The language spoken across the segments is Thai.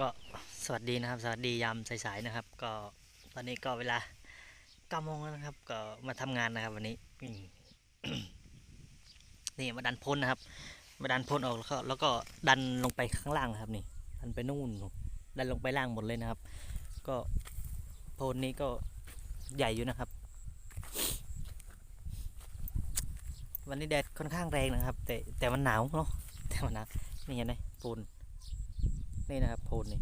ก็สวัสดีนะครับ สวัสดียามสายๆนะครับ ก็ตอนนี้ก็เวลาเก้าโมงแล้วนะครับ ก็มาทำงานนะครับ วันนี้นี่มาดันพ้นนะครับ มาดันพ้นออกแล้วก็แล้วก็ดันลงไปข้างล่างนะครับ นี่ ดันไปนู่นดันลงไปล่างหมดเลยนะครับ ก็โพนนี้ก็ใหญ่อยู่นะครับ วันนี้แดดค่อนข้างแรงนะครับ แต่แต่มันหนาวเนาะแต่มันหนาวนี่เห็นไหมโพน นี่นะครับโพนนี่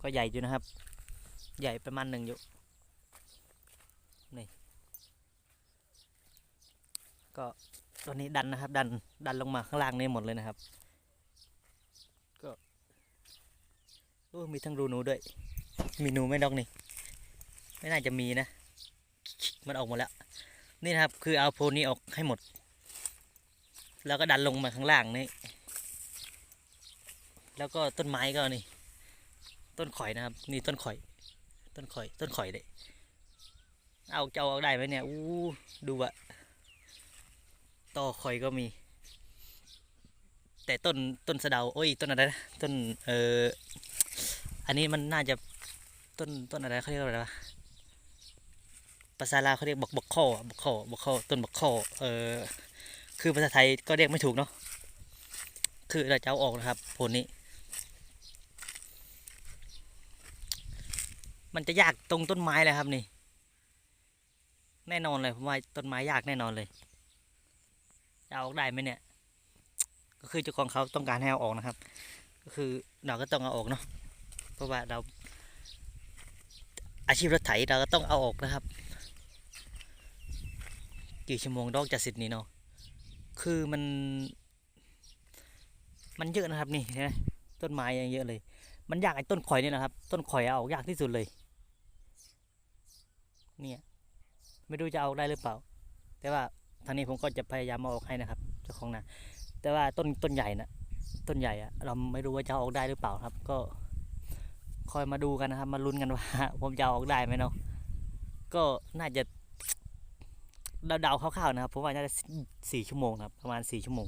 ก็ใหญ่อยู่นะครับ ใหญ่ประมาณหนึ่งอยู่นี่ก็ตัวนี้ดันนะครับ ดันดันลงมาข้างล่างนี่หมดเลยนะครับ ก็โอ้มีทั้งรูหนูด้วย มีหนูไม่ดอกนี่ไม่น่าจะมีนะ มันออกหมดแล้ว นี่นะครับ คือเอาโพนนี้ออกให้หมด แล้วก็ดันลงมาข้างล่างนี่ แล้วก็ต้นไม้ก็นี่ ต้นข่อยนะครับ นี่ต้นข่อย ต้นข่อย ต้นข่อยเลยเอาเจะเอาออกได้ไหมเนี่ยอู้ดูอะต่อข่อยก็มี แต่ต้นต้นสะเดาโอ้ยต้นอะไรนะต้นเอออันนี้มันน่าจะต้นต้นอะไรเขาเรียกว่าอะไรวะภาษาลาวเขาเรียกบกบกข้อ บกข้อ บกข้อ ต้นบกข้อ เออ คือภาษาไทยก็เรียกไม่ถูกเนาะ คือเราจะเอาออกนะครับผลนี้ มันจะยากตรงต้นไม้เลยครับนี่ แน่นอนเลยผมว่าต้นไม้ยากแน่นอนเลยจะเอาออกได้ไหมเนี่ย ก็คือเจ้าของเขาต้องการให้เอาออกนะครับ ก็คือเราก็ต้องเอาออกเนาะเพราะว่าเรา อาชีพรถไถเราก็ต้องเอาออกนะครับกี่ชั่วโมงดอกจะเสร็จนี่เนาะคือมัน มันเยอะนะครับนี่เห็นไหมต้นไม้ยังเยอะเลย มันยากไอ้ต้นข่อยเนี่ยนะครับ ต้นข่อยเอาออกยากที่สุดเลย เนี่ย ไม่รู้จะเอาได้หรือเปล่า แต่ว่าทางนี้ผมก็จะพยายามเอาออกให้นะครับ เจ้าของนาแต่ว่าต้นต้นใหญ่นะต้นใหญ่อะเราไม่รู้ว่าจะเอาออกได้หรือเปล่าครับ ก็คอยมาดูกันนะครับ มาลุ้นกันว่า ผมจะเอาออกได้ไหมเนาะก็น่าจะเดาๆคร่าวๆนะครับผมว่าน่าจะสี่ชั่วโมงนะครับ ประมาณสี่ชั่วโมง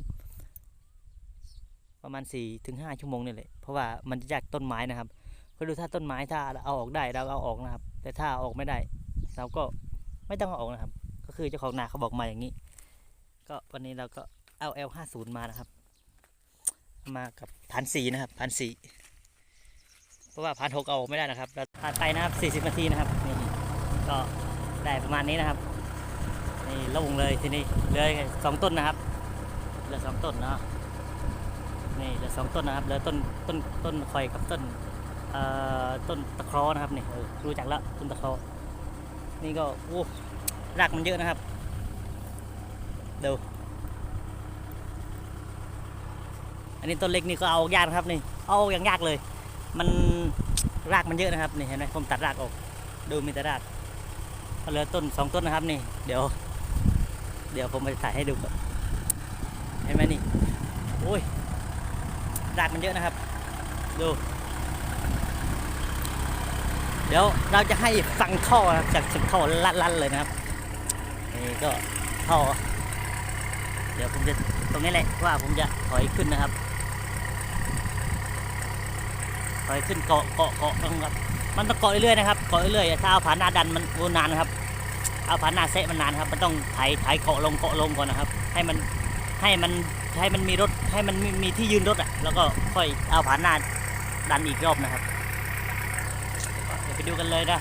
ประมาณสี่ถึงห้าชั่วโมงนี่แหละเพราะว่ามันจะจากต้นไม้นะครับก็ดูถ้าต้นไม้ถ้าเอาออกได้เราเอาออกนะครับ แต่ถ้าออกไม่ได้ เราก็ไม่ต้องเอาออกนะครับ ก็คือเจ้าของนาเขาบอกมาอย่างนี้ ก็วันนี้เราก็เอา L ห้าศูนย์มานะครับ มากับพันสี่นะครับพันสี่เพราะว่าพันหกเอาออกไม่ได้นะครับเราผ่านไปนะครับสี่สิบนาทีนะครับนี่ก็ได้ประมาณนี้นะครับนี่ลงเลยทีนี้เลือสองต้นนะครับเหลือสองต้นเนาะนี่เหลือสองต้นนะครับเหลือต้นต้นต้นคอยกับต้นเอ่อต้นตะเคราะห์นะครับนี่รู้จักแล้วต้นตะเคราะห์ นี่ก็โอ้รากมันเยอะนะครับเดูอันนี้ต้นเล็กนี่ก็เอายากนะครับนี่ เอาอย่างยากเลย มันรากมันเยอะนะครับนี่เห็นไหมผมตัดรากออก ดูมีแต่รากก็เหลือต้นสองต้นนะครับนี่ เดี๋ยว เดี๋ยวผมไปถ่ายให้ดูก่อนเห็นไหมนี่โอ้ยรากมันเยอะนะครับ ดู เดี๋ยวเราจะให้ฟังท่อนะครับจากจากท่อลั่นๆเลยนะครับนี่ก็ท่อ เดี๋ยวผมจะตรงนี้แหละว่าผมจะถอยขึ้นนะครับ ถอยขึ้นเกาะเกาะเกาะครับมันต้องเกาะเรื่อยๆนะครับเกาะเรื่อยๆถ้าเอาผ่านหน้าดันมันนานนะครับ เอาผ่านหน้าเซะมันนานครับ มันต้องไถไถเกาะลงเกาะลงก่อนนะครับ ให้มันให้มันให้มันมีรถให้มันมีที่ยืนรถอะแล้วก็ค่อยเอาผ่านหน้าดันอีกรอบนะครับ ไปดูกันเลยนะ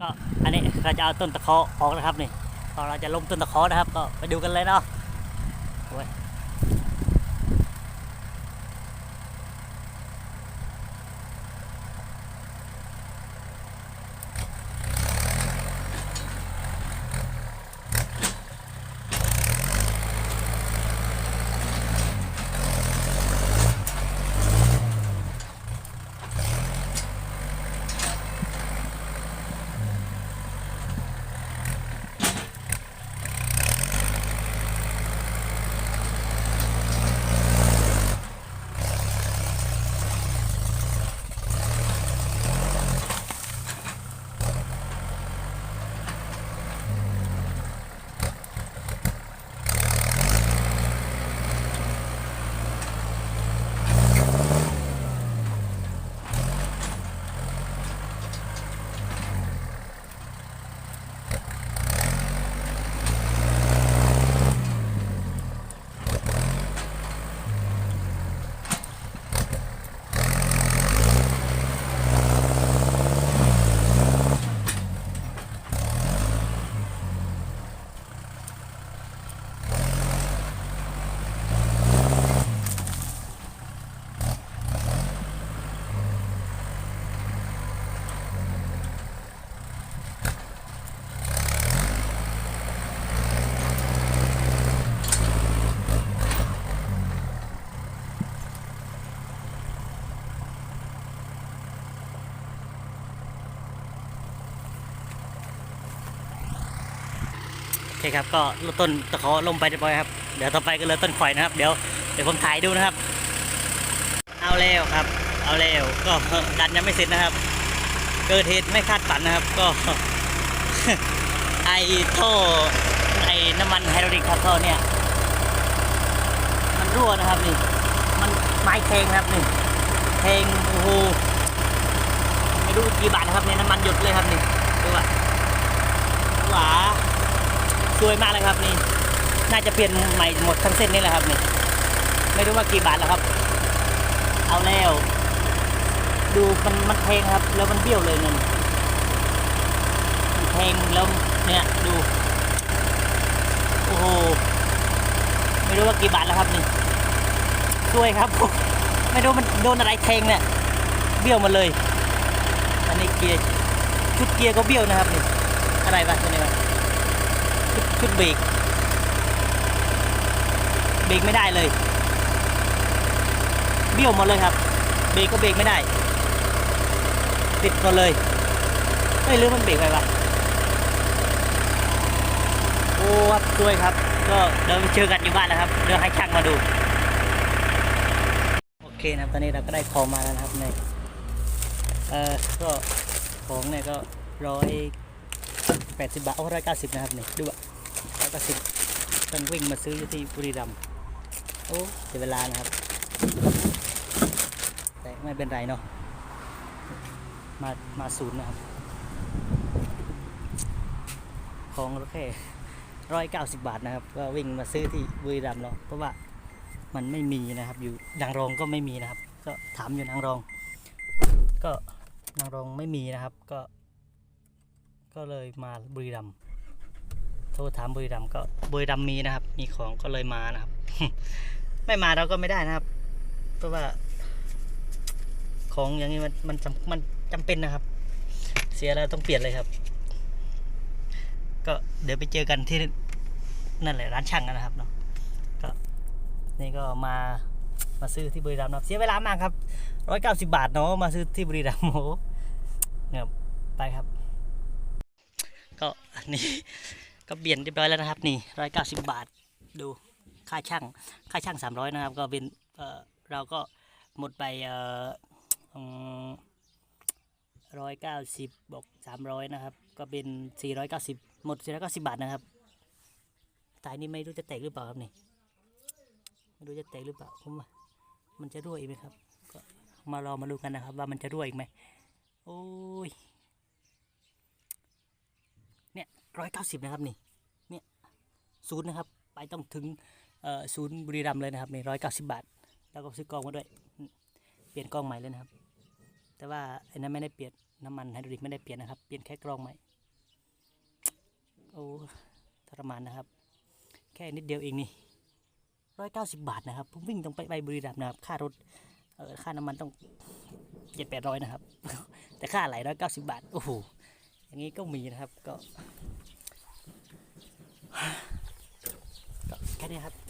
ก็อันนี้เราจะเอาต้นตะเคาะออกนะครับนี่ตอนเราจะลงต้นตะเคาะนะครับ ก็ไปดูกันเลยเนาะ คครับก็ต้นตะเคาล้มไปเรียบร้อยครับ เดี๋ยวต่อไปก็เลยต้นข่อยนะครับ เดี๋ยวเดี๋ยวผมถ่ายดูนะครับ เอาแล้วครับ เอาแล้วก็ดันยังไม่เสร็จนะครับ เกิดเหตุไม่คาดฝันนะครับ ก็ ไอท่อไอน้ำมันไฮดรอลิกครับท่อเนี่ยมันรั่วนะครับนี่ มันไม้แทงครับนี่แทงโอ้โหไม่รู้กี่บาทนะครับเนี่ยน้ำมันหยดเลยครับนี่ดูว่าหวา วยมากเลยครับนี่ น่าจะเปลี่ยนใหม่หมดทั้งเส้นนี่แหละครับนี่ ไม่รู้ว่ากี่บาทแล้วครับ เอาแล้ว ดูมันมันแทงครับ แล้วมันเบี้ยวเลยนั่นมันแทงแล้วเนี่ยดู โอ้โห ไม่รู้ว่ากี่บาทแล้วครับนี่ช่วยครับ ไม่รู้มันโดนอะไรแทงเนี่ย เบี้ยวมาเลย อันนี้เกียร์ชุดเกียร์ก็เบี้ยวนะครับนี่ อะไรวะตัวนี้วะชุด ชุดเบรกเบรกไม่ได้เลยเบี้ยวหมดเลยครับ เบรกก็เบรกไม่ได้ ติดหมดเลยไม่รู้มันเบรกไปวะโอ้ครับด้วยครับ ก็เดี๋ยวไปเจอกันอยู่บ้านแล้วครับ เดี๋ยวให้ช่างมาดู โอเคนะครับ ตอนนี้เราก็ได้ของมาแล้วนะครับในเอ่อก็ของเนี่ยก็ร้อยแปดสิบบาทโอ้ร้อยเก้าสิบนะครับนี่ดูอะ ก้าสิบต้องวิ่งมาซื้ออยู่ที่บุรีรัมย์โอ้เสียเวลานะครับ แต่ไม่เป็นไรเนาะมามาศูนย์นะครับ ของแค่ร้อยเก้าสิบาทนะครับ ก็วิ่งมาซื้อที่บุรีรัมย์เนาะเพราะว่ามันไม่มีนะครับ อยู่นางรองก็ไม่มีนะครับ ก็ถามอยู่นางรอง ก็นางรองไม่มีนะครับ ก็ ก็เลยมาบุรีรัมย์ โทรถามบุรีรัมก็บุรีรัมมีนะครับ มีของก็เลยมานะครับ ไม่มาเราก็ไม่ได้นะครับ เพราะว่า ของอย่างนี้มันมันจำมันจำเป็นนะครับ เสียแล้วต้องเปลี่ยนเลยครับ ก็เดี๋ยวไปเจอกันที่นั่นแหละร้านช่างนะครับเนาะก็นี่ก็มามาซื้อที่บุรีรัมย์เนะเสียเวลามากครับร้อยเก้าสิบาทเนาะมาซื้อที่บุรีรัมย์โอ้โหเนี่ยไปครับ ก็อันนี้ ก็เปลี่ยนเรียบร้อยแล้วนะครับ นี่ร้อยเก้าสิบาทดูค่าช่างค่าช่างสามร้อยนะครับ ก็เป็นเออเราก็หมดไปเออร้อยเก้าสิบบอกสามร้อยนะครับ ก็เป็นสี่ร้อยเก้าสิบหมดสี่ร้อยเก้าสิบาทนะครับสายนี้ไม่รู้จะแตกหรือเปล่าครับนี่ไม่รู้จะแตกหรือเปล่าผมว่ามันจะรั่วอีกไหมครับ ก็มารอมาดูกันนะครับ ว่ามันจะรั่วอีกไหมโอ้ยเนี่ย ร้อยเก้าสิบนะครับนี่เนี่ยศูนย์นะครับ ไปต้องถึงเอ่อศูนย์บุรีรัมย์เลยนะครับนี่ร้อยเก้าสิบบาท แล้วก็ซื้อกล้องมาด้วย เปลี่ยนกล้องใหม่เลยนะครับ แต่ว่าไอ้นั้นไม่ได้เปลี่ยนน้ำมันไฮดรอลิกไม่ได้เปลี่ยนนะครับ เปลี่ยนแค่กล้องใหม่โอ้ทรมานนะครับ แค่นิดเดียวเองนี่ร้อยเก้าสิบบาทนะครับผมวิ่งตรงไปไปบุรีรัมย์นะครับ ค่ารถเออค่าน้ำมันต้องเจ็ดแปดร้อยนะครับ แต่ค่าไหลร้อยเก้าสิบบาท โอ้โหอย่างนี้ก็มีนะครับก็ แค่นี้ครับ